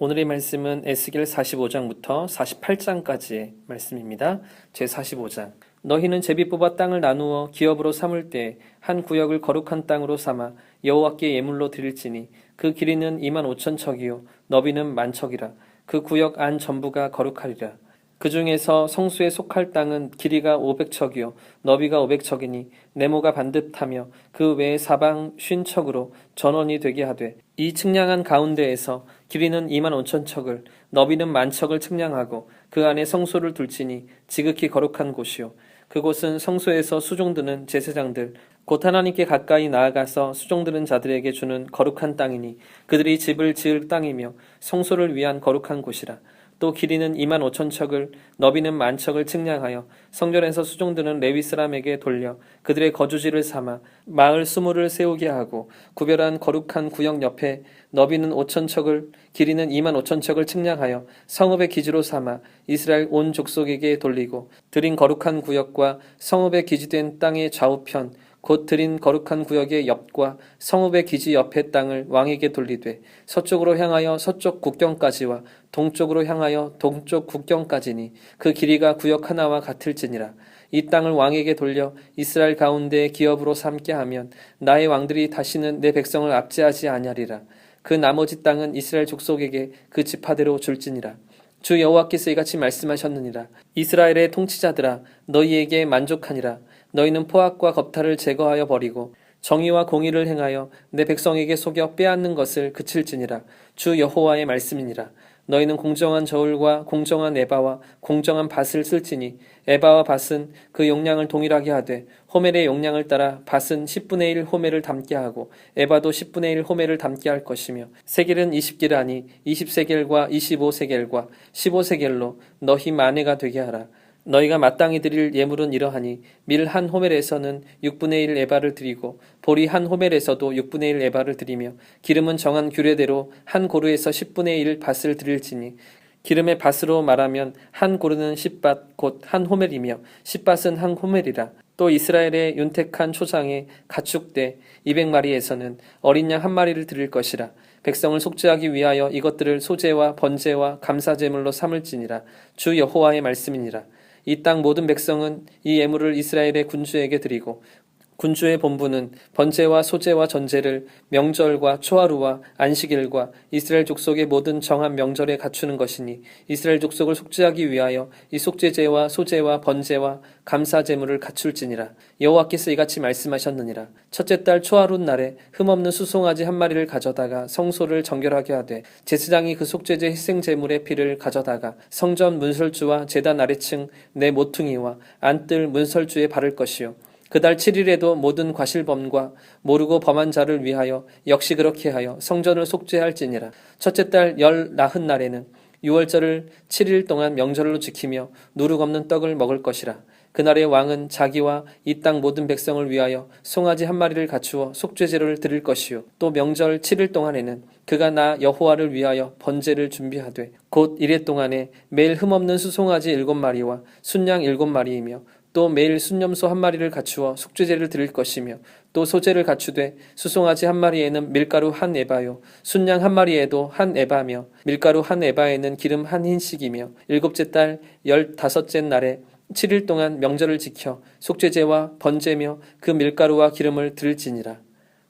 오늘의 말씀은 에스겔 45장부터 48장까지의 말씀입니다. 제 45장. 너희는 제비 뽑아 땅을 나누어 기업으로 삼을 때 한 구역을 거룩한 땅으로 삼아 여호와께 예물로 드릴지니 그 길이는 2만 5천 척이요 너비는 만 척이라 그 구역 안 전부가 거룩하리라. 그 중에서 성수에 속할 땅은 길이가 500척이요 너비가 500척이니 네모가 반듯하며 그 외에 사방 쉰 척으로 전원이 되게 하되 이 측량한 가운데에서 길이는 2만 5천 척을 너비는 만 척을 측량하고 그 안에 성소를 둘지니 지극히 거룩한 곳이요. 그곳은 성소에서 수종드는 제사장들 곧 하나님께 가까이 나아가서 수종드는 자들에게 주는 거룩한 땅이니 그들이 집을 지을 땅이며 성소를 위한 거룩한 곳이라 또 길이는 2만 5천 척을 너비는 만 척을 측량하여 성전에서 수종드는 레위 사람에게 돌려 그들의 거주지를 삼아 마을 수무를 세우게 하고 구별한 거룩한 구역 옆에 너비는 5천 척을 길이는 2만 5천 척을 측량하여 성읍의 기지로 삼아 이스라엘 온 족속에게 돌리고 드린 거룩한 구역과 성읍의 기지된 땅의 좌우편 곧 드린 거룩한 구역의 옆과 성읍의 기지 옆의 땅을 왕에게 돌리되 서쪽으로 향하여 서쪽 국경까지와 동쪽으로 향하여 동쪽 국경까지니 그 길이가 구역 하나와 같을지니라. 이 땅을 왕에게 돌려 이스라엘 가운데 기업으로 삼게 하면 나의 왕들이 다시는 내 백성을 압제하지 아니하리라. 그 나머지 땅은 이스라엘 족속에게 그 지파대로 줄지니라. 주 여호와께서 이같이 말씀하셨느니라. 이스라엘의 통치자들아 너희에게 만족하니라 너희는 포악과 겁탈을 제거하여 버리고 정의와 공의를 행하여 내 백성에게 속여 빼앗는 것을 그칠지니라. 주 여호와의 말씀이니라. 너희는 공정한 저울과 공정한 에바와 공정한 밭을 쓸지니 에바와 밭은 그 용량을 동일하게 하되 호멜의 용량을 따라 밭은 10분의 1 호멜을 담게 하고 에바도 10분의 1 호멜을 담게 할 것이며 세겔은 20게라니 20세겔과 25세겔과 15세겔로 너희 만회가 되게 하라 너희가 마땅히 드릴 예물은 이러하니 밀 한 호멜에서는 6분의 1 에바를 드리고 보리 한 호멜에서도 6분의 1 에바를 드리며 기름은 정한 규례대로 한 고루에서 10분의 1 밭을 드릴지니 기름의 밭으로 말하면 한 고루는 10밭 곧 한 호멜이며 10밭은 한 호멜이라. 또 이스라엘의 윤택한 초장에 가축대 200마리에서는 어린 양 한 마리를 드릴 것이라. 백성을 속죄하기 위하여 이것들을 소재와 번제와 감사제물로 삼을지니라. 주 여호와의 말씀이니라 이 땅 모든 백성은 이 예물을 이스라엘의 군주에게 드리고 군주의 본부는 번제와 소제와 전제를 명절과 초하루와 안식일과 이스라엘 족속의 모든 정한 명절에 갖추는 것이니 이스라엘 족속을 속죄하기 위하여 이 속죄제와 소제와 번제와 감사 제물을 갖출지니라. 여호와께서 이같이 말씀하셨느니라. 첫째 달 초하루 날에 흠없는 수송아지 한 마리를 가져다가 성소를 정결하게 하되 제사장이 그 속죄제 희생 제물의 피를 가져다가 성전 문설주와 제단 아래층 내 모퉁이와 안뜰 문설주에 바를 것이요 그달 7일에도 모든 과실범과 모르고 범한 자를 위하여 역시 그렇게 하여 성전을 속죄할지니라. 첫째 달 열 나흔 날에는 6월절을 7일 동안 명절로 지키며 누룩 없는 떡을 먹을 것이라. 그날의 왕은 자기와 이 땅 모든 백성을 위하여 송아지 한 마리를 갖추어 속죄제를 드릴 것이요 또 명절 7일 동안에는 그가 나 여호와를 위하여 번제를 준비하되 곧 이래 동안에 매일 흠없는 수송아지 일곱 마리와 순양 일곱 마리이며 또 매일 순념소 한 마리를 갖추어 속죄제를 드릴 것이며 또 소제를 갖추되 수송아지 한 마리에는 밀가루 한 에바요 순양 한 마리에도 한 에바며 밀가루 한 에바에는 기름 한 흰씩이며 일곱째 달 열다섯째 날에 7일 동안 명절을 지켜 속죄제와 번제며 그 밀가루와 기름을 드릴지니라.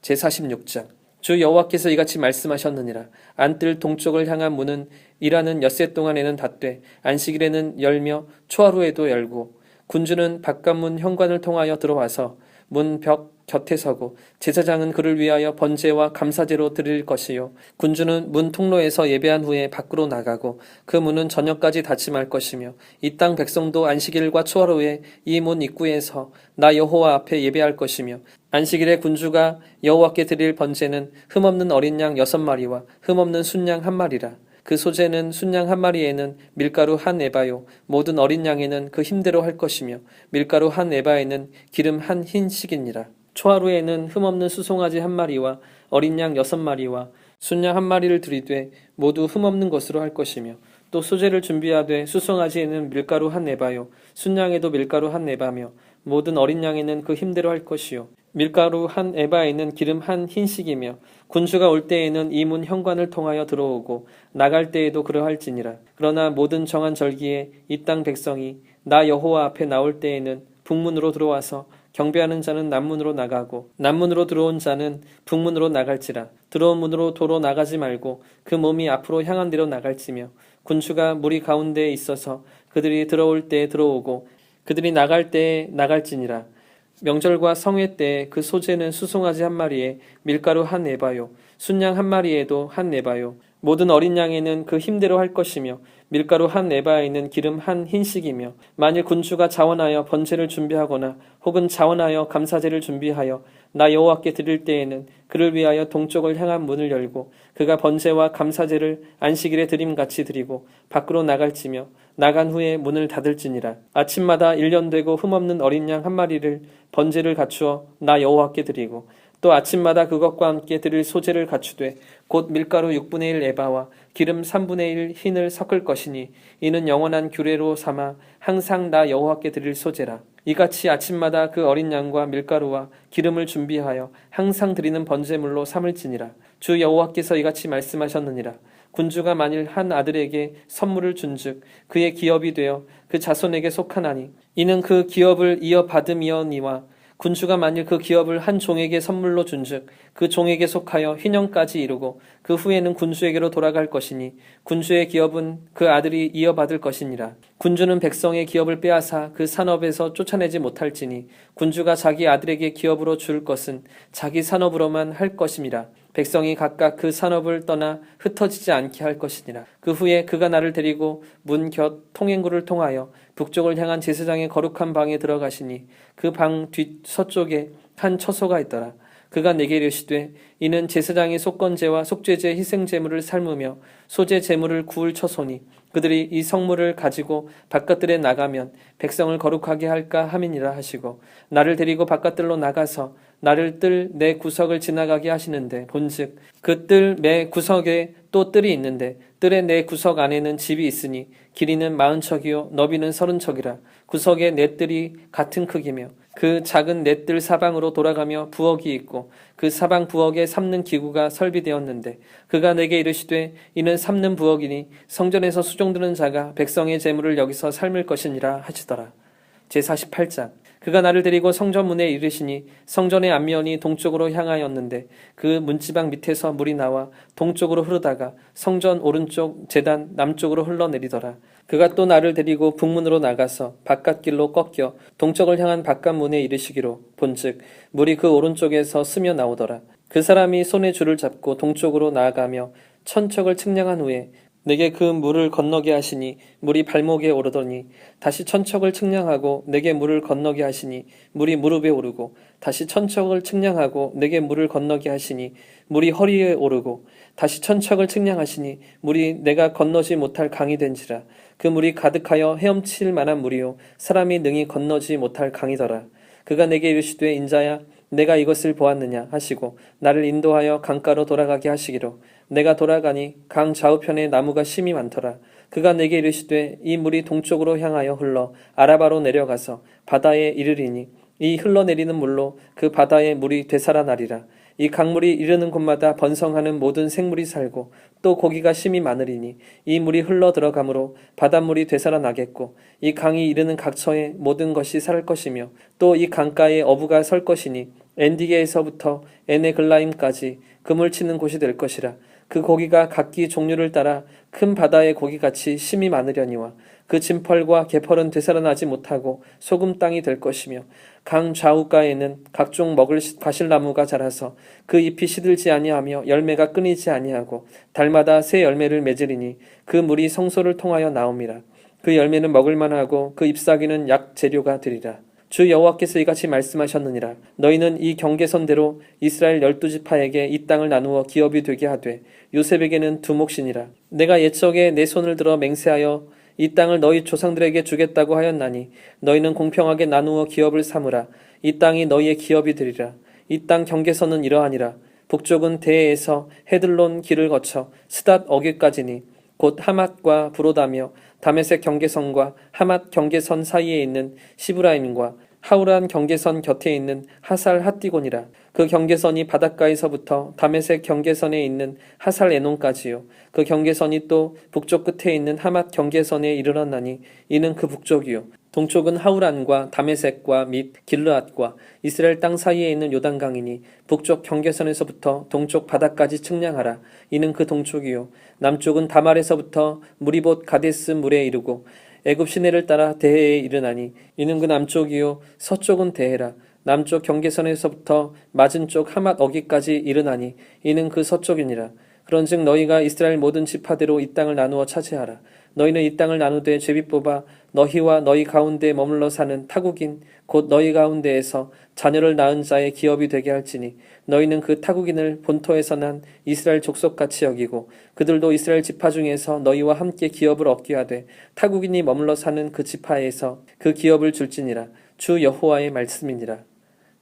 제 46장. 주 여호와께서 이같이 말씀하셨느니라. 안뜰 동쪽을 향한 문은 일하는 엿새 동안에는 닫되 안식일에는 열며 초하루에도 열고 군주는 바깥문 현관을 통하여 들어와서 문 벽 곁에 서고 제사장은 그를 위하여 번제와 감사제로 드릴 것이요. 군주는 문 통로에서 예배한 후에 밖으로 나가고 그 문은 저녁까지 닫지 말 것이며 이 땅 백성도 안식일과 초하루에 이 문 입구에서 나 여호와 앞에 예배할 것이며 안식일에 군주가 여호와께 드릴 번제는 흠없는 어린 양 여섯 마리와 흠없는 순양 한 마리라 그 소재는 순양 한 마리에는 밀가루 한 에바요. 모든 어린 양에는 그 힘대로 할 것이며 밀가루 한 에바에는 기름 한 흰식이니라. 초하루에는 흠없는 수송아지 한 마리와 어린 양 여섯 마리와 순양 한 마리를 들이되 모두 흠없는 것으로 할 것이며 또 소재를 준비하되 수송아지에는 밀가루 한 에바요. 순양에도 밀가루 한 에바며 모든 어린 양에는 그 힘대로 할 것이요. 밀가루 한 에바에는 기름 한 흰식이며 군주가 올 때에는 이 문 현관을 통하여 들어오고 나갈 때에도 그러할지니라. 그러나 모든 정한 절기에 이 땅 백성이 나 여호와 앞에 나올 때에는 북문으로 들어와서 경배하는 자는 남문으로 나가고 남문으로 들어온 자는 북문으로 나갈지라. 들어온 문으로 도로 나가지 말고 그 몸이 앞으로 향한 데로 나갈지며 군주가 무리 가운데에 있어서 그들이 들어올 때에 들어오고 그들이 나갈 때에 나갈지니라. 명절과 성회 때그 소재는 수송아지 한 마리에 밀가루 한 에바요 순양 한 마리에도 한 에바요. 모든 어린 양에는 그 힘대로 할 것이며 밀가루 한 에바에는 기름 한 흰식이며 만일 군주가 자원하여 번제를 준비하거나 혹은 자원하여 감사제를 준비하여 나 여호와께 드릴 때에는 그를 위하여 동쪽을 향한 문을 열고 그가 번제와 감사제를 안식일에 드림같이 드리고 밖으로 나갈지며 나간 후에 문을 닫을지니라. 아침마다 일년 되고 흠없는 어린 양 한 마리를 번제를 갖추어 나 여호와께 드리고 또 아침마다 그것과 함께 드릴 소재를 갖추되 곧 밀가루 6분의 1 에바와 기름 3분의 1 흰을 섞을 것이니 이는 영원한 규례로 삼아 항상 나 여호와께 드릴 소재라 이같이 아침마다 그 어린 양과 밀가루와 기름을 준비하여 항상 드리는 번제물로 삼을지니라. 주 여호와께서 이같이 말씀하셨느니라. 군주가 만일 한 아들에게 선물을 준즉 그의 기업이 되어 그 자손에게 속하나니 이는 그 기업을 이어받음이어니와 군주가 만일 그 기업을 한 종에게 선물로 준즉 그 종에게 속하여 휘년까지 이루고 그 후에는 군주에게로 돌아갈 것이니 군주의 기업은 그 아들이 이어받을 것이니라 군주는 백성의 기업을 빼앗아 그 산업에서 쫓아내지 못할지니 군주가 자기 아들에게 기업으로 줄 것은 자기 산업으로만 할 것임이라 백성이 각각 그 산업을 떠나 흩어지지 않게 할 것이니라. 그 후에 그가 나를 데리고 문 곁 통행구를 통하여 북쪽을 향한 제사장의 거룩한 방에 들어가시니 그방뒤 서쪽에 한 처소가 있더라. 그가 내게 이르시되 이는 제사장이 속건제와 속죄제 희생제물을 삶으며 소제 제물을 구울 처소니 그들이 이 성물을 가지고 바깥들에 나가면 백성을 거룩하게 할까 함이니라 하시고 나를 데리고 바깥들로 나가서 나를 뜰 내 구석을 지나가게 하시는데 본즉 그뜰매 구석에 또 뜰이 있는데 뜰의 내 구석 안에는 집이 있으니 길이는 마흔 척이요 너비는 서른 척이라 구석에 네 뜰이 같은 크기며 그 작은 넷들 사방으로 돌아가며 부엌이 있고 그 사방 부엌에 삼는 기구가 설비되었는데 그가 내게 이르시되 이는 삼는 부엌이니 성전에서 수종드는 자가 백성의 재물을 여기서 삶을 것이니라 하시더라. 제48장 그가 나를 데리고 성전 문에 이르시니 성전의 앞면이 동쪽으로 향하였는데 그 문지방 밑에서 물이 나와 동쪽으로 흐르다가 성전 오른쪽 재단 남쪽으로 흘러내리더라. 그가 또 나를 데리고 북문으로 나가서 바깥 길로 꺾여 동쪽을 향한 바깥 문에 이르시기로 본즉 물이 그 오른쪽에서 스며 나오더라. 그 사람이 손에 줄을 잡고 동쪽으로 나아가며 천척을 측량한 후에 내게 그 물을 건너게 하시니 물이 발목에 오르더니 다시 천척을 측량하고 내게 물을 건너게 하시니 물이 무릎에 오르고 다시 천척을 측량하고 내게 물을 건너게 하시니 물이 허리에 오르고 다시 천척을 측량하시니 물이 내가 건너지 못할 강이 된지라. 그 물이 가득하여 헤엄칠 만한 물이요. 사람이 능히 건너지 못할 강이더라. 그가 내게 이르시되 인자야 내가 이것을 보았느냐 하시고 나를 인도하여 강가로 돌아가게 하시기로 내가 돌아가니 강 좌우편에 나무가 심이 많더라. 그가 내게 이르시되 이 물이 동쪽으로 향하여 흘러 아라바로 내려가서 바다에 이르리니 이 흘러내리는 물로 그 바다의 물이 되살아나리라. 이 강물이 이르는 곳마다 번성하는 모든 생물이 살고 또 고기가 심이 많으리니 이 물이 흘러 들어가므로 바닷물이 되살아나겠고 이 강이 이르는 각처에 모든 것이 살 것이며 또 이 강가에 어부가 설 것이니 엔디게에서부터 에네글라임까지 그물 치는 곳이 될 것이라 그 고기가 각기 종류를 따라 큰 바다의 고기같이 심이 많으려니와 그 진펄과 개펄은 되살아나지 못하고 소금 땅이 될 것이며 강 좌우가에는 각종 먹을 과실나무가 자라서 그 잎이 시들지 아니하며 열매가 끊이지 아니하고 달마다 새 열매를 맺으리니 그 물이 성소를 통하여 나옵니다. 그 열매는 먹을 만하고 그 잎사귀는 약 재료가 되리라. 주 여호와께서 이같이 말씀하셨느니라 너희는 이 경계선대로 이스라엘 열두 지파에게 이 땅을 나누어 기업이 되게 하되 요셉에게는 두 몫이니라 내가 옛적에 내 손을 들어 맹세하여 이 땅을 너희 조상들에게 주겠다고 하였나니 너희는 공평하게 나누어 기업을 삼으라. 이 땅이 너희의 기업이 되리라. 이 땅 경계선은 이러하니라. 북쪽은 대에서 헤들론 길을 거쳐 스닷 어귀까지니 곧 하맛과 브로다며 다메섹 경계선과 하맛 경계선 사이에 있는 시브라임과 하우란 경계선 곁에 있는 하살 핫디곤이라. 그 경계선이 바닷가에서부터 다메섹 경계선에 있는 하살 에논까지요. 그 경계선이 또 북쪽 끝에 있는 하맛 경계선에 이르렀나니 이는 그 북쪽이요. 동쪽은 하우란과 다메섹과 및 길르앗과 이스라엘 땅 사이에 있는 요단강이니 북쪽 경계선에서부터 동쪽 바다까지 측량하라. 이는 그 동쪽이요. 남쪽은 다말에서부터 무리봇 가데스 물에 이르고 애굽 시내를 따라 대해에 이르나니 이는 그 남쪽이요 서쪽은 대해라. 남쪽 경계선에서부터 맞은 쪽 하맛 어기까지 이르나니 이는 그 서쪽이니라. 그런즉 너희가 이스라엘 모든 지파대로 이 땅을 나누어 차지하라 너희는 이 땅을 나누되 제비 뽑아 너희와 너희 가운데 머물러 사는 타국인 곧 너희 가운데에서 자녀를 낳은 자의 기업이 되게 할지니 너희는 그 타국인을 본토에서 난 이스라엘 족속같이 여기고 그들도 이스라엘 지파 중에서 너희와 함께 기업을 얻게 하되 타국인이 머물러 사는 그 지파에서 그 기업을 줄지니라. 주 여호와의 말씀이니라.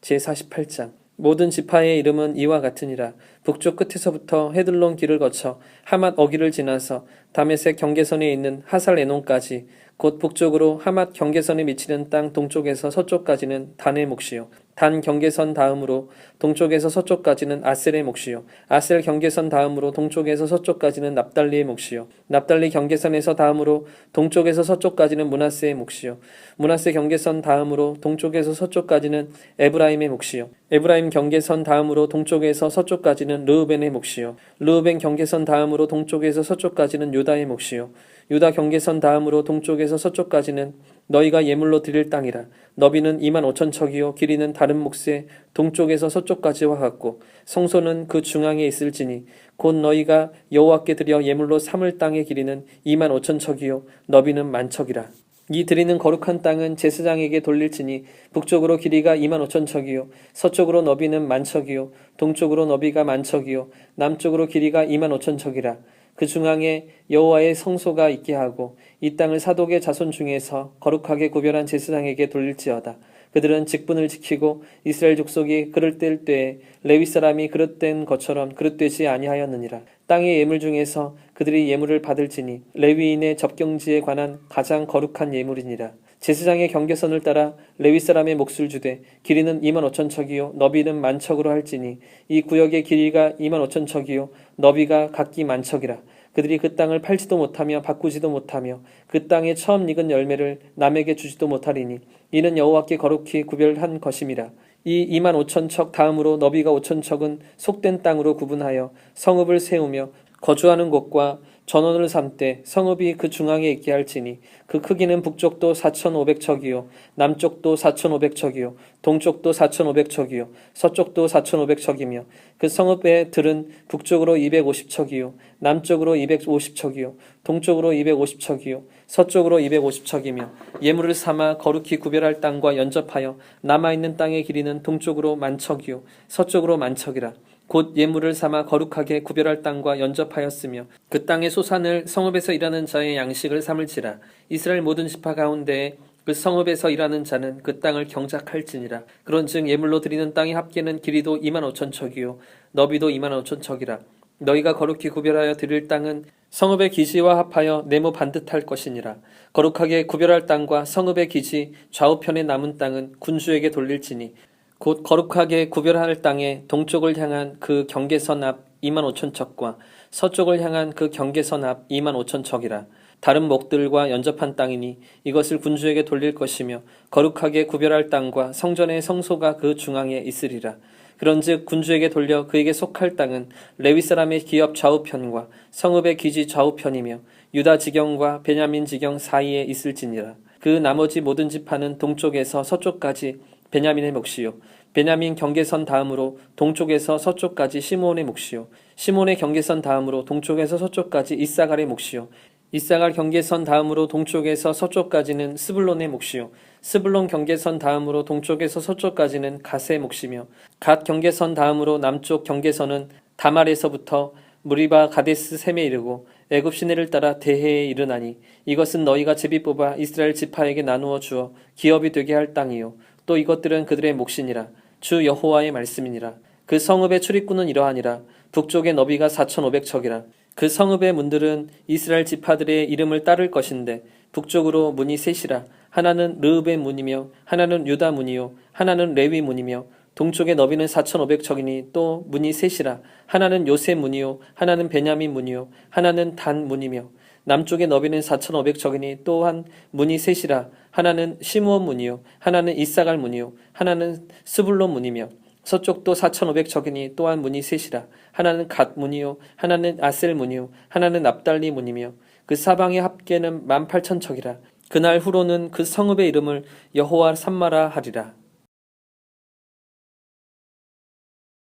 제48장 모든 지파의 이름은 이와 같으니라. 북쪽 끝에서부터 헤들론 길을 거쳐 하맛 어기를 지나서 다메섹 경계선에 있는 하살 에논까지 곧 북쪽으로 하맛 경계선에 미치는 땅 동쪽에서 서쪽까지는 단의 몫이요 단 경계선 다음으로 동쪽에서 서쪽까지는 아셀의 몫이요. 아셀 경계선 다음으로 동쪽에서 서쪽까지는 납달리의 몫이요. 납달리 경계선에서 다음으로 동쪽에서 서쪽까지는 문하세의 몫이요. 문하세 경계선 다음으로 동쪽에서 서쪽까지는 에브라임의 몫이요. 에브라임 경계선 다음으로 동쪽에서 서쪽까지는 르우벤의 몫이요. 르우벤 경계선 다음으로 동쪽에서 서쪽까지는 유다의 몫이요 유다 경계선 다음으로 동쪽에서 서쪽까지는 너희가 예물로 드릴 땅이라. 너비는 2만 5천 척이요. 길이는 다른 몫의 동쪽에서 서쪽까지와 같고 성소는 그 중앙에 있을지니 곧 너희가 여호와께 드려 예물로 삼을 땅의 길이는 2만 5천 척이요. 너비는 만 척이라. 이 드리는 거룩한 땅은 제사장에게 돌릴지니 북쪽으로 길이가 2만 5천 척이요. 서쪽으로 너비는 만 척이요. 동쪽으로 너비가 만 척이요. 남쪽으로 길이가 2만 5천 척이라 그 중앙에 여호와의 성소가 있게 하고 이 땅을 사독의 자손 중에서 거룩하게 구별한 제사장에게 돌릴지어다. 그들은 직분을 지키고 이스라엘 족속이 그릇될 때에 레위 사람이 그릇된 것처럼 그릇되지 아니하였느니라. 땅의 예물 중에서 그들이 예물을 받을지니 레위인의 접경지에 관한 가장 거룩한 예물이니라. 제사장의 경계선을 따라 레위 사람의 몫을 주되 길이는 2만 5천 척이요 너비는 만 척으로 할지니 이 구역의 길이가 2만 5천 척이요 너비가 각기 만 척이라. 그들이 그 땅을 팔지도 못하며 바꾸지도 못하며 그 땅에 처음 익은 열매를 남에게 주지도 못하리니 이는 여호와께 거룩히 구별한 것임이라. 이 2만 5천 척 다음으로 너비가 5천 척은 속된 땅으로 구분하여 성읍을 세우며 거주하는 곳과 전원을 삼되 성읍이 그 중앙에 있게 할지니 그 크기는 북쪽도 4,500척이요 남쪽도 4,500척이요 동쪽도 4,500척이요 서쪽도 4,500척이며 그 성읍의 들은 북쪽으로 250척이요 남쪽으로 250척이요 동쪽으로 250척이요 서쪽으로 250척이며 예물을 삼아 거룩히 구별할 땅과 연접하여 남아 있는 땅의 길이는 동쪽으로 만척이요 서쪽으로 만척이라 곧 예물을 삼아 거룩하게 구별할 땅과 연접하였으며 그 땅의 소산을 성읍에서 일하는 자의 양식을 삼을지라. 이스라엘 모든 지파 가운데 그 성읍에서 일하는 자는 그 땅을 경작할지니라. 그런즉 예물로 드리는 땅의 합계는 길이도 2만 5천 척이요 너비도 2만 5천 척이라. 너희가 거룩히 구별하여 드릴 땅은 성읍의 기지와 합하여 네모 반듯할 것이니라. 거룩하게 구별할 땅과 성읍의 기지 좌우편에 남은 땅은 군주에게 돌릴지니 곧 거룩하게 구별할 땅에 동쪽을 향한 그 경계선 앞 2만 5천 척과 서쪽을 향한 그 경계선 앞 2만 5천 척이라. 다른 목들과 연접한 땅이니 이것을 군주에게 돌릴 것이며 거룩하게 구별할 땅과 성전의 성소가 그 중앙에 있으리라. 그런즉 군주에게 돌려 그에게 속할 땅은 레위 사람의 기업 좌우편과 성읍의 기지 좌우편이며 유다 지경과 베냐민 지경 사이에 있을지니라. 그 나머지 모든 지파는 동쪽에서 서쪽까지 베냐민의 몫이요. 베냐민 경계선 다음으로 동쪽에서 서쪽까지 시몬의 몫이요. 시몬의 경계선 다음으로 동쪽에서 서쪽까지 이사갈의 몫이요. 이사갈 경계선 다음으로 동쪽에서 서쪽까지는 스불론의 몫이요. 스불론 경계선 다음으로 동쪽에서 서쪽까지는 갓의 몫이며 갓 경계선 다음으로 남쪽 경계선은 다말에서부터 무리바 가데스 셈에 이르고 애굽 시내를 따라 대해에 이르나니 이것은 너희가 제비 뽑아 이스라엘 지파에게 나누어 주어 기업이 되게 할 땅이요 또 이것들은 그들의 몫이니라. 주 여호와의 말씀이니라. 그 성읍의 출입구는 이러하니라. 북쪽의 너비가 4,500척이라. 그 성읍의 문들은 이스라엘 지파들의 이름을 따를 것인데 북쪽으로 문이 셋이라. 하나는 르읍의 문이며 하나는 유다 문이요. 하나는 레위 문이며 동쪽의 너비는 4,500척이니 또 문이 셋이라. 하나는 요셉 문이요. 하나는 베냐민 문이요. 하나는 단 문이며 남쪽의 너비는 4,500척이니 또한 문이 셋이라. 하나는 시므온 문이요 하나는 이사갈 문이요 하나는 스불론 문이며 서쪽도 4,500척이니 또한 문이 셋이라. 하나는 갓 문이요 하나는 아셀 문이요 하나는 납달리 문이며 그 사방의 합계는 18,000척이라. 그날 후로는 그 성읍의 이름을 여호와 삼마라 하리라